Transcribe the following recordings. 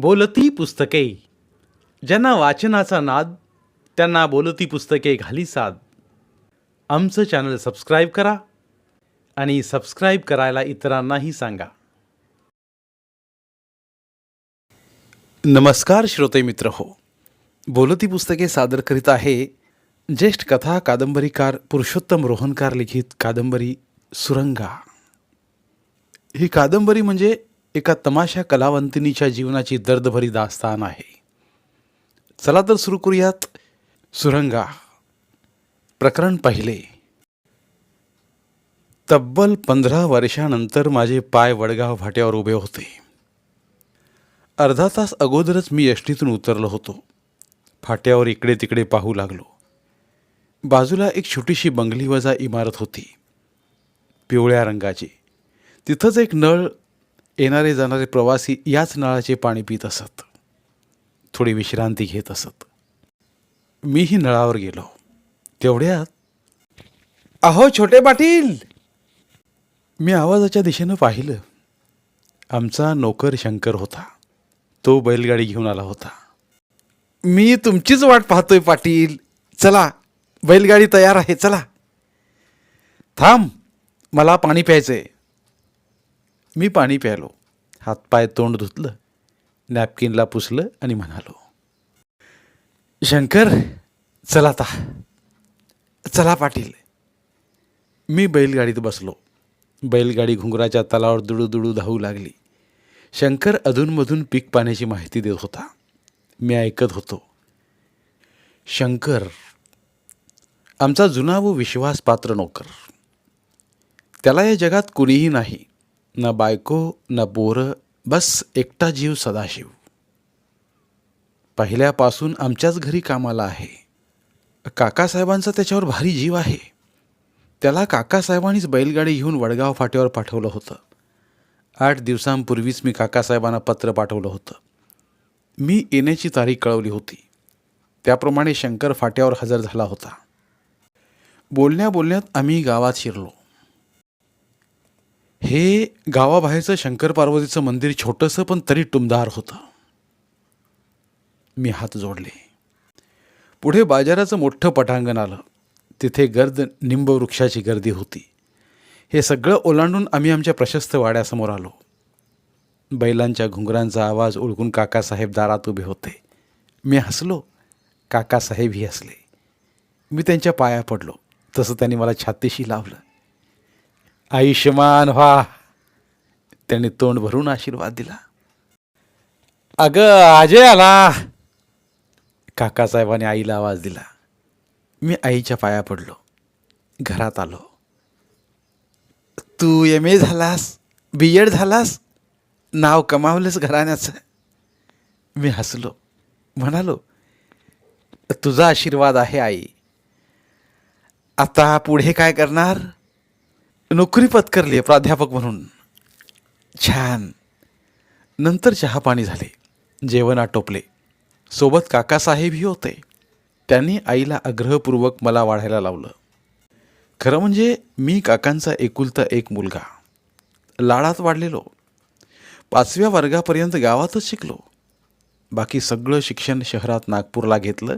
बोलती पुस्तके. ज्यांना वाचनाचा नाद त्यांना बोलती पुस्तके घाली साद. आमचं चॅनल सबस्क्राईब करा आणि सबस्क्राईब करायला इतरांनाही सांगा. नमस्कार श्रोते मित्र हो. बोलती पुस्तके सादर करीत आहे ज्येष्ठ कथा कादंबरीकार पुरुषोत्तम रोहनकार लिखित कादंबरी सुरंगा. ही कादंबरी म्हणजे एका तमाशा कलावंतिनीच्या जीवनाची दर्दभरी दास्तान आहे. चला तर सुरू करूयात सुरंगा. प्रकरण पहिले. तब्बल पंधरा वर्षानंतर माझे पाय वडगाव फाट्यावर उभे होते. अर्धा तास अगोदरच मी यष्टीतून उतरलो होतो. फाट्यावर इकडे तिकडे पाहू लागलो. बाजूला एक छोटीशी बंगली वजा इमारत होती. पिवळ्या रंगाची. तिथंच एक नळ येणारे जाणारे प्रवासी याच नळाचे पाणी पित असत. थोडी विश्रांती घेत असत. मीही नळावर गेलो. तेवढ्यात अहो छोटे पाटील! मी आवाजाच्या दिशेनं पाहिलं. आमचा नोकर शंकर होता. तो बैलगाडी घेऊन आला होता. मी तुमचीच वाट पाहतोय पाटील. चला बैलगाडी तयार आहे चला. थांब मला पाणी प्यायचंय. मी पाणी प्यायलो हातपाय तोंड धुतलं नॅपकिनला पुसलं आणि म्हणालो शंकर चला आता. चला पाटील. मी बैलगाडीत बसलो. बैलगाडी घुंगराच्या तलावर दुडूदुडू धावू लागली. शंकर अधूनमधून पीक पाण्याची माहिती देत होता. मी ऐकत होतो शंकर आमचा जुना व विश्वासपात्र नोकर. त्याला या जगात कुणीही नाही. ना बायको ना पोरं बस एकटा जीव सदाशिव. पहिल्यापासून आमच्याच घरी कामाला आहे. काकासाहेबांचा त्याच्यावर भारी जीव आहे. त्याला काकासाहेबांनीच बैलगाडी घेऊन वडगाव फाट्यावर पाठवलं होतं. आठ दिवसांपूर्वीच मी काकासाहेबांना पत्र पाठवलं होतं. मी येण्याची तारीख कळवली होती. त्याप्रमाणे शंकर फाट्यावर हजर झाला होता. बोलण्या बोलण्यात आम्ही गावात शिरलो. हे गावाबाहेरचं शंकर पार्वतीचं मंदिर छोटंसं पण तरी टुमदार होतं. मी हात जोडले. पुढे बाजाराचं मोठं पटांगण आलं. तिथे गर्द निंबवृक्षाची गर्दी होती. हे सगळं ओलांडून आम्ही आमच्या प्रशस्त वाड्यासमोर आलो. बैलांच्या घुंगरांचा आवाज ओळखून काकासाहेब दारात उभे होते. मी हसलो. काकासाहेबही हसले. मी त्यांच्या पाया पडलो. तसं त्यांनी मला छातीशी लावलं. आयुष्यमान व्हा. त्याने तोंड भरून आशीर्वाद दिला. अगं अजय आला. काकासाहेबाने आईला आवाज दिला. मी आईच्या पाया पडलो. घरात आलो. तू एम. ए. झालास बी एड झालास नाव कमावलंस घराण्याचं. मी हसलो. म्हणालो तुझा आशीर्वाद आहे आई. आता पुढे काय करणार? नोकरी पत्करली प्राध्यापक म्हणून. छान. नंतर चहापाणी झाले. जेवण आटोपले. सोबत काकासाहेबही होते. त्यांनी आईला आग्रहपूर्वक मला वाढायला लावलं. खरं म्हणजे मी काकांचा एकुलता एक मुलगा. लाडात वाढलेलो. पाचव्या वर्गापर्यंत गावातच शिकलो. बाकी सगळं शिक्षण शहरात नागपूरला घेतलं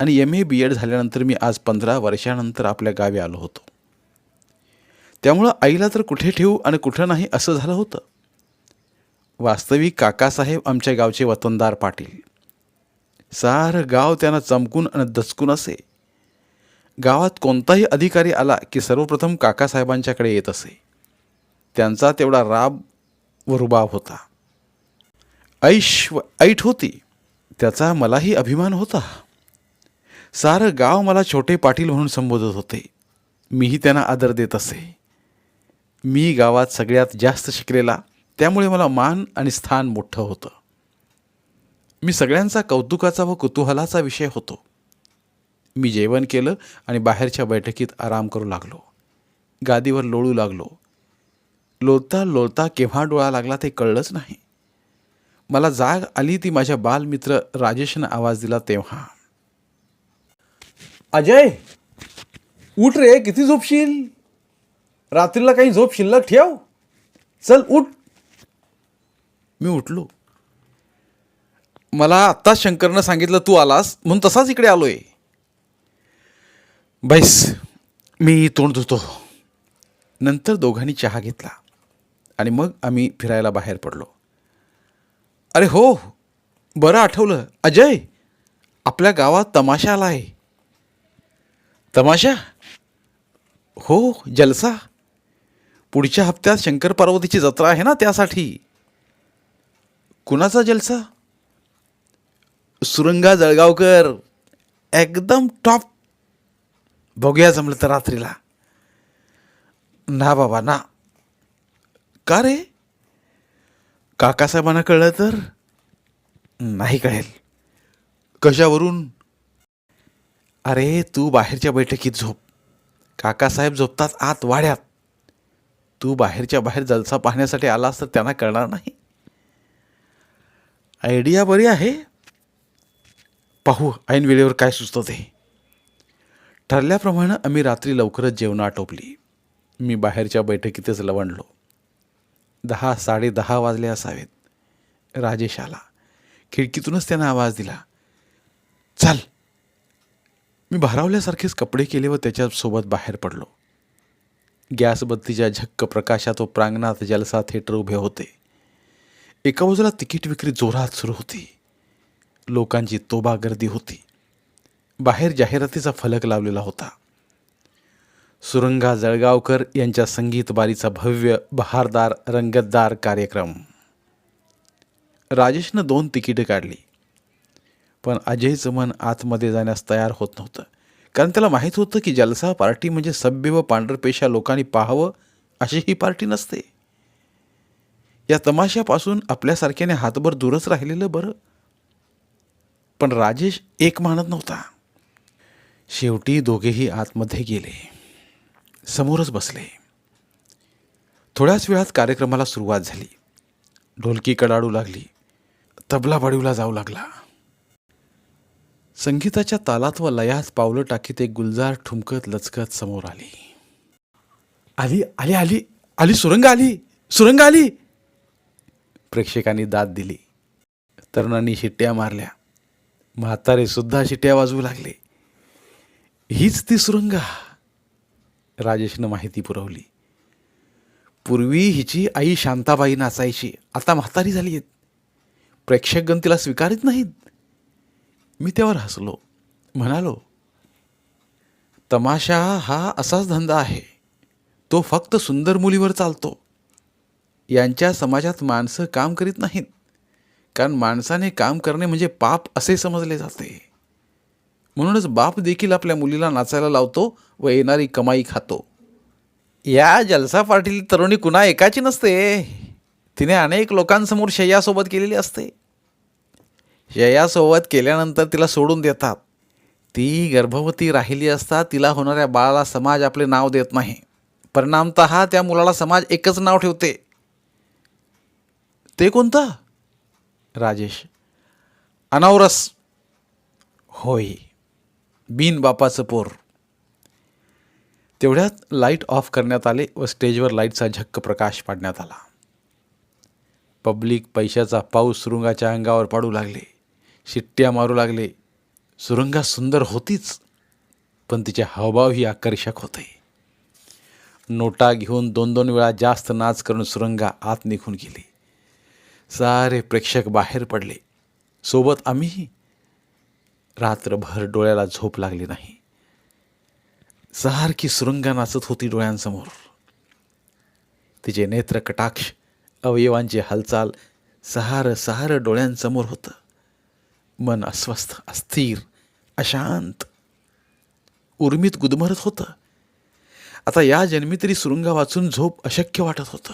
आणि एम ए बी एड झाल्यानंतर मी आज पंधरा वर्षानंतर आपल्या गावी आलो होतो. त्यामुळं आईला तर कुठे ठेवू आणि कुठं नाही असं झालं होतं. वास्तविक काकासाहेब आमच्या गावचे वतनदार पाटील. सारं गाव त्यांना चमकून आणि दचकून असे. गावात कोणताही अधिकारी आला की सर्वप्रथम काकासाहेबांच्याकडे येत असे. त्यांचा तेवढा राब व रुबाब होता. ऐश व ऐट होती त्याचा मलाही अभिमान होता. सारं गाव मला छोटे पाटील म्हणून संबोधत होते. मीही त्यांना आदर देत असे. मी गावात सगळ्यात जास्त शिकलेला त्यामुळे मला मान आणि स्थान मोठं होतं. मी सगळ्यांचा कौतुकाचा व कुतूहलाचा विषय होतो. मी जेवण केलं आणि बाहेरच्या बैठकीत आराम करू लागलो. गादीवर लोळू लागलो. लोळता लोळता केव्हा डोळा लागला ते कळलंच नाही. मला जाग आली ती माझ्या बालमित्र राजेशनं आवाज दिला तेव्हा. अजय! उठ रे किती झोपशील? रात्रीला काही झोप शिल्लक ठेव. चल उठ. मी उठलो. मला आत्ताच शंकरनं सांगितलं तू आलास. म्हणून तसाच इकडे आलोय. बैस मी तोंड धुतो. नंतर दोघांनी चहा घेतला. आणि मग आम्ही फिरायला बाहेर पडलो. अरे हो बरं आठवलं. अजय आपल्या गावात तमाशा आला आहे तमाशा? हो जलसा. पुढच्या हप्त्यात शंकर पार्वतीची जत्रा आहे ना त्यासाठी. कुणाचा जलसा? सुरंगा जळगावकर. एकदम टॉप बघूया जमलं तर रात्रीला. ना बाबा ना. का रे? काकासाहेबांना कळलं तर? नाही कळेल. कशावरून? अरे तू बाहेरच्या बैठकीत झोप. काकासाहेब झोपतात आत वाड्यात. तू बाहेरच्या बाहेर जलसा पाहण्यासाठी आलास तर त्यांना कळणार नाही. आयडिया बरी आहे. पाहू ऐन वेळेवर काय सुचतं ते. ठरल्याप्रमाणे आम्ही रात्री लवकरच जेवण आटोपली. मी बाहेरच्या बैठकीतच लवणलो दहा साडेदहा वाजले असावेत. राजेश आला. खिडकीतूनच त्यानं आवाज दिला. चाल. मी भारावल्यासारखेच कपडे केले व त्याच्यासोबत बाहेर पडलो. गॅस बत्तीच्या झक्क प्रकाशात व प्रांगणात जलसा थिएटर उभे होते. एका बाजूला तिकीट विक्री जोरात सुरू होती. लोकांची तोबा गर्दी होती. बाहेर जाहिरातीचा फलक लावलेला होता. सुरंगा जळगावकर यांच्या संगीत बारीचा भव्य बहारदार रंगतदार कार्यक्रम. राजेशनं दोन तिकीटं काढली. पण अजयचं मन आतमध्ये जाण्यास तयार होत नव्हतं. कारण त्याला माहीत होतं की जलसा पार्टी म्हणजे सभ्य व पांढरपेशा लोकांनी पाहावं अशी ही पार्टी नसते. या तमाशापासून आपल्यासारख्याने हातभर दूरच राहिलेलं बरं. पण राजेश एक मानत नव्हता. शेवटी दोघेही आतमध्ये गेले. समोरच बसले. थोड्याच वेळात कार्यक्रमाला सुरुवात झाली. ढोलकी कडाडू लागली. तबला बाडीवला जाऊ लागला. संगीताच्या तालात व लयात पावलं टाकीत एक गुलजार ठुमकत लचकत समोर आली. आली आली आली आली सुरंग आली सुरंग आली. प्रेक्षकांनी दाद दिली. तरुणांनी शिट्ट्या मारल्या. म्हातारे सुद्धा शिट्ट्या वाजवू लागले. हीच ती सुरंगा. राजेशनं माहिती पुरवली. पूर्वी हिची आई शांताबाई नाचायची आता म्हातारी झाली आहेत. प्रेक्षकगण तिला स्वीकारित नाहीत. मी त्यावर हसलो. म्हणालो तमाशा हा असाच धंदा आहे. तो फक्त सुंदर मुलीवर चालतो. यांच्या समाजात माणसं काम करीत नाहीत. कारण माणसाने काम करणे म्हणजे पाप असे समजले जाते. म्हणूनच बाप देखील आपल्या मुलीला नाचायला लावतो व येणारी कमाई खातो. या जलसा पाटील तरुणी कुणा एकाची नसते. तिने अनेक लोकांसमोर शय्यासोबत केलेली असते. शय्यासोबत केल्यानंतर तिला सोडून देतात. ती गर्भवती राहिली असता तिला होणाऱ्या बाळाला समाज आपले नाव देत नाही. परिणामत त्या मुलाला समाज एकच नाव ठेवते. ते कोणतं? राजेश. अनावरस. होय. बिनबापाचं पोर. तेवढ्यात लाइट ऑफ करण्यात आले व स्टेजवर लाईटचा झक्क प्रकाश पाडण्यात आला. पब्लिक पैशाचा पाऊस सुरुंगाच्या अंगावर पाडू लागले. शिट्ट्या मारू लागले. सुरंगा सुंदर होतीच पण तिचे हावभावही आकर्षक होते. नोटा घेऊन दोन दोन वेळा जास्त नाच करून सुरंगा आत निघून गेली. सारे प्रेक्षक बाहेर पडले. सोबत आम्हीही. रात्रभर डोळ्याला झोप लागली नाही. सारखी सुरंगा नाचत होती डोळ्यांसमोर. तिचे नेत्र कटाक्ष अवयवांची हालचाल सहार सहार डोळ्यांसमोर होतं. मन अस्वस्थ अस्थिर अशांत. उर्मित गुदमरत होतं. आता या जन्मी तरी सुरुंगा वाचून झोप अशक्य वाटत होतं.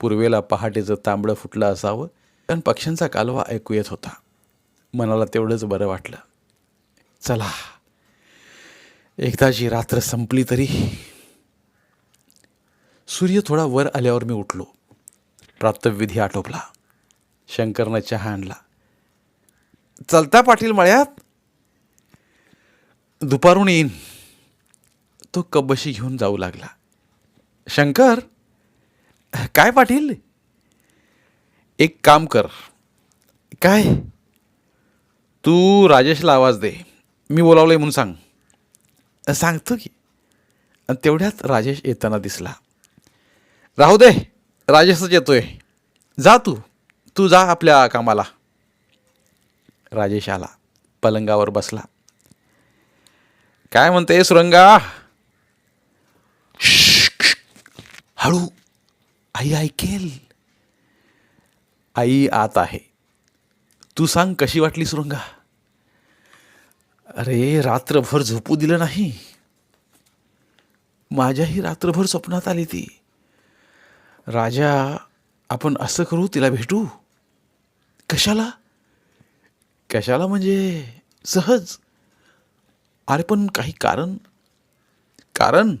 पूर्वेला पहाटेचं तांबडं फुटलं असावं पण पक्ष्यांचा कालवा ऐकू येत होता. मनाला तेवढंच बरं वाटलं. चला. एकदाची रात्र संपली तरी. सूर्य थोडा वर आल्यावर मी उठलो. प्राप्तविधी आटोपला. शंकरनं चहा आणला. चलता पाटील मळ्यात? दुपारून येईन. तो कब्बशी घेऊन जाऊ लागला. शंकर काय पाटील? एक काम कर. काय? तू राजेशला आवाज दे. मी बोलावलंय म्हणून सांग. सांगतो की. तेवढ्यात राजेश येताना दिसला. राहू दे. राजेशच येतोय. जा तू. तू जा आपल्या कामाला. राजेश आला पलंगावर बसला. काय म्हणते सुरंगा? हळू. आई ऐकेल. आई आत आहे. तू सांग कशी वाटली सुरंगा? अरे रात्रभर झोपू दिलं नाही. माझ्याही रात्रभर स्वप्नात आली ती. राजा आपण असं करू तिला भेटू? कशाला? कशाला म्हणजे? सहज. अरे पण काही कारण? कारण?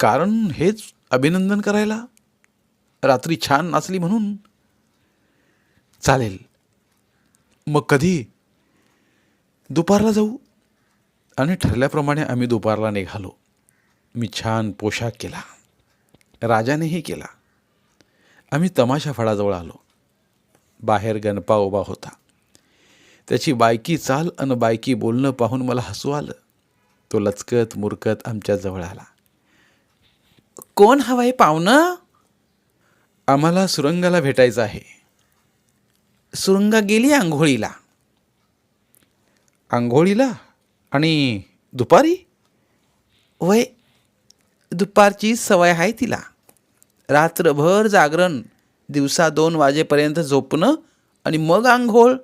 कारण हेच अभिनंदन करायला? रात्री छान नाचली म्हणून? चालेल. मग कधी? दुपारला जाऊ. आणि ठरल्याप्रमाणे आम्ही दुपारला निघालो. मी छान पोशाख केला. राजानेही केला. आम्ही तमाशा फळाजवळ आलो. बाहेर गणपा उभा होता. त्याची बायकी चाल अन बायकी बोलणं पाहून मला हसू आलं. तो लचकत मुरकत आमच्या जवळ आला. कोण हवाय पाहुणं? आम्हाला सुरंगाला भेटायचं आहे. सुरंगा गेली आंघोळीला. आंघोळीला? आणि दुपारी? वय दुपारची सवय आहे तिला. रात्रभर जागरण दिवसा दोन वाजेपर्यंत झोपणं आणि मग आंघोळ.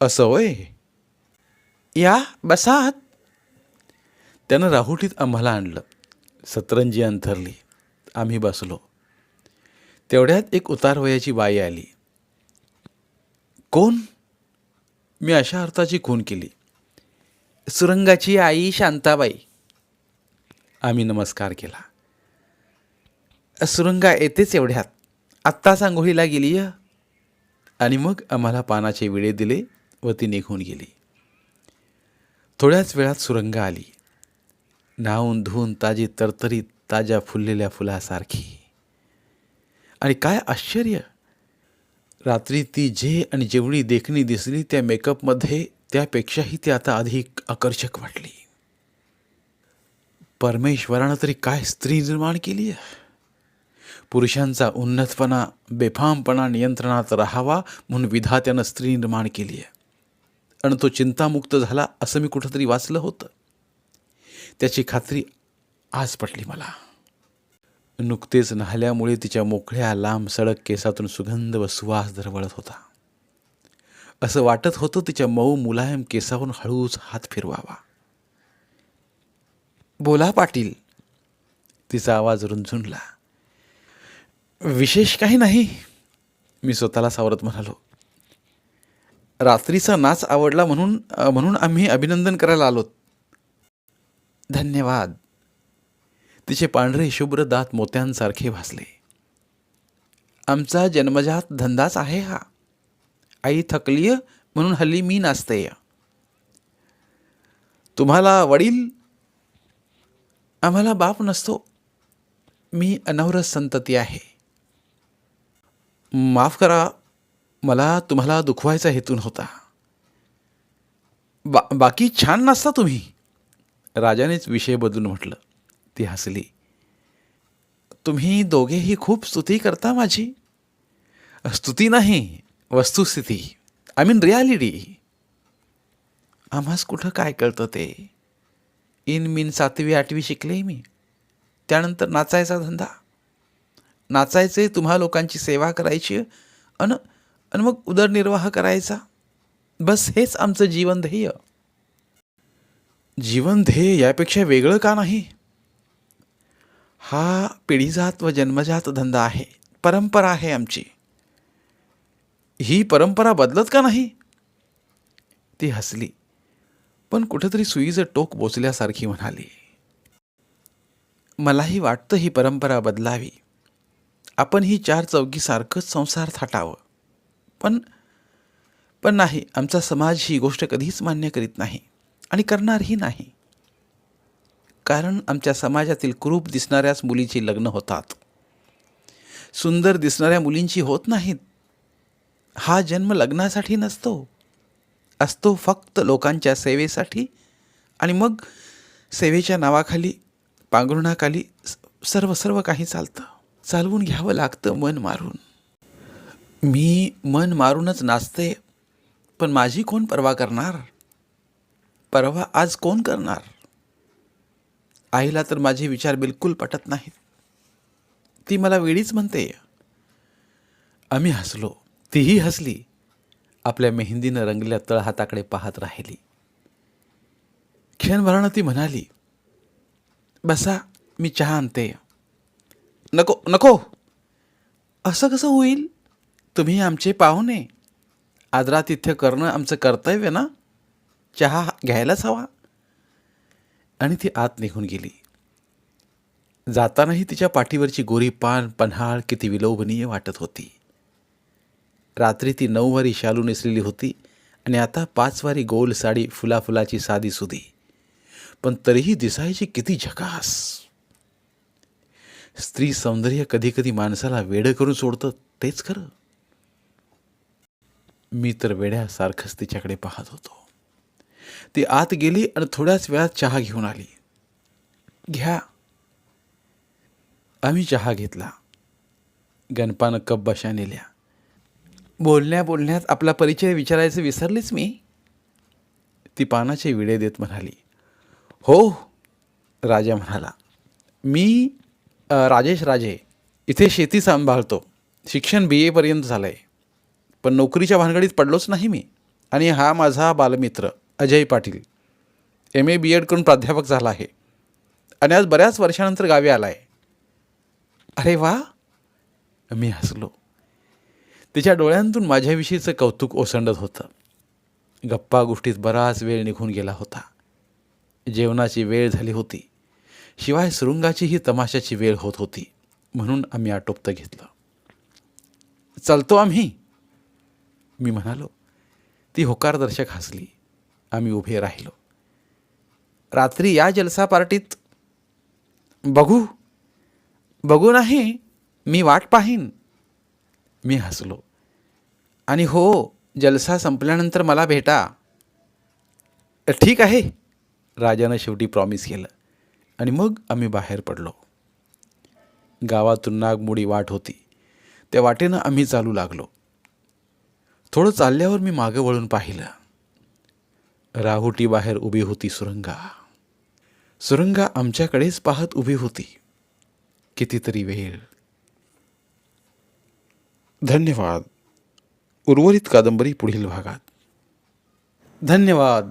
असं होय. या बसात. त्यानं राहुटीत आम्हाला आणलं. सतरंजी अंथरली. आम्ही बसलो. तेवढ्यात एक उतारवयाची बाई आली. कोण? मी अशा अर्थाची खून केली. सुरंगाची आई शांताबाई. आम्ही नमस्कार केला. सुरंगा येतेच एवढ्यात. आत्ताच आंघोळीला गेली आणि मग आम्हाला पानाचे विडे दिले व ती निघून गेली. थोड्याच वेळात सुरंगा आली. नाहून धुवून ताजी तरतरीत ताज्या फुललेल्या फुलासारखी. आणि काय आश्चर्य! रात्री ती जे आणि जेवढी देखणी दिसली त्या मेकअपमध्ये त्यापेक्षाही ती आता अधिक आकर्षक वाटली. परमेश्वरानं तरी काय स्त्री निर्माण केली आहे? पुरुषांचा उन्नतपणा बेफामपणा नियंत्रणात राहावा म्हणून विधात्यानं स्त्री निर्माण केली आहे. आणि तो चिंतामुक्त झाला असं मी कुठंतरी वाचलं होतं. त्याची खात्री आज पटली मला. नुकतेच न्हाल्यामुळे तिच्या मोकळ्या लांब सडक केसातून सुगंध व सुवास दरवळत होता. असं वाटत होतं तिच्या मऊ मुलायम केसावरून हळूच हात फिरवावा. बोला पाटील. तिचा आवाज रुंझुणला विशेष काही नाही. मी स्वतःला सावरत म्हणालो. रात्रीचा नाच आवडला म्हणून म्हणून आम्ही अभिनंदन करायला आलोत धन्यवाद. तिचे पांढरे शुभ्र दात मोत्यांसारखे भासले. आमचा जन्मजात धंदाच आहे हा. आई थकलीय म्हणून हल्ली मी नाचतेय. तुम्हाला वडील? आम्हाला बाप नसतो. मी अनवरस संतती आहे. माफ करा मला तुम्हाला दुखवायचा हेतू नव्हता. बा बाकी छान नाचता तुम्ही. राजानेच विषय बदलून म्हटलं. ती हसली. तुम्ही दोघेही खूप स्तुती करता माझी. स्तुती नाही वस्तुस्थिती. आय मीन रियालिटी आम्हास कुठं काय कळतं ते? इन मीन सातवी आठवी शिकले मी. त्यानंतर नाचायचा धंदा. नाचायचे तुम्हा लोकांची सेवा करायची अन अन मग उदरनिर्वाह करायचा. बस हेच आमचं जीवन ध्येय. जीवन ध्येय यापेक्षा वेगळं का नाही? हा पिढीजात व जन्मजात धंदा आहे. परंपरा आहे आमची. ही परंपरा बदलत का नाही? ती हसली. पण कुठेतरी सुईचं टोक बोचल्यासारखी म्हणाली. मलाही वाटतं ही परंपरा बदलावी. आपण ही चार चौकीसारखंच संसार थाटावं. पण पण नाही आमचा समाज ही गोष्ट कधीच मान्य करीत नाही आणि करणारही नाही. कारण आमच्या समाजातील कुरूप दिसणाऱ्याच मुलीची लग्न होतात. सुंदर दिसणाऱ्या मुलींची होत नाहीत. हा जन्म लग्नासाठी नसतो. असतो फक्त लोकांच्या सेवेसाठी आणि मग सेवेच्या नावाखाली पांघरुणाखाली स- सर्व सर्व काही चालतं. चालवून घ्यावं लागतं मन मारून. मी मन मारूनच नाचते पण माझी कोण परवा करणार? परवा आज कोण करणार? आईला तर माझे विचार बिलकुल पटत नाहीत. ती मला वेळीच म्हणते आम्ही हसलो. तीही हसली. आपल्या मेहंदीनं रंगल्या तळहाताकडे पाहत राहिली. क्षणभरानं ती म्हणाली बसा मी चहा आणते. नको नको. असं कसं होईल? तुम्ही आमचे पाहुणे आदरातिथ्य करणं आमचं कर्तव्य ना? चहा घ्यायलाच हवा. आणि ती आत निघून गेली. जातानाही तिच्या पाठीवरची गोरी पान पन्हाळ किती विलोभनीय वाटत होती. रात्री ती नऊवारी शालू नेसलेली होती आणि आता पाचवारी गोल साडी फुलाफुलाची साधी सुधी. पण तरीही दिसायची किती झकास. स्त्री सौंदर्य कधी कधी माणसाला वेडं करून सोडतं तेच खरं. मी तर वेड्यासारखंच तिच्याकडे पाहत होतो. ती आत गेली आणि थोड्याच वेळात चहा घेऊन आली. घ्या. आम्ही चहा घेतला. गणपानं कप बशा नेल्या. बोलण्या बोलण्यात आपला परिचय विचारायचं विसरलीच मी. ती पानाचे विडे देत म्हणाली. हो राजा म्हणाला. मी राजेश राजे इथे शेती सांभाळतो. शिक्षण बी एपर्यंत झालं आहे पण नोकरीच्या भानगडीत पडलोच नाही मी. आणि हा माझा बालमित्र Ajay Patil. M A B Ed करून प्राध्यापक झाला आहे. आणि आज बऱ्याच वर्षानंतर गावी आला आहे अरे वा! मी हसलो. तिच्या डोळ्यांतून माझ्याविषयीचं कौतुक ओसंडत होतं. गप्पा गोष्टीत बराच वेळ निघून गेला होता. जेवणाची वेळ झाली होती. शिवाय शृंगाचीही तमाशाची वेळ होत होती म्हणून आम्ही आटोपतं घेतलं. चालतो आम्ही. मी म्हणालो ती होकारदर्शक हसली. आम्ही उभे राहिलो. रात्री या जलसा पार्टीत बघू बघू नाही मी वाट पाहीन. मी हसलो. आणि हो जलसा संपल्यानंतर मला भेटा. ठीक आहे राजानं शेवटी प्रॉमिस केलं. आणि मग आम्ही बाहेर पडलो. गावातून नागमोडी वाट होती. त्या वाटेनं आम्ही चालू लागलो. थोडं चालल्यावर मी मागं वळून पाहिलं. राहुटी बाहेर उभी होती सुरंगा. सुरंगा आमच्याकडेच पाहत उभी होती. कितीतरी वेळ. धन्यवाद. उर्वरित कादंबरी पुढील भागात. धन्यवाद.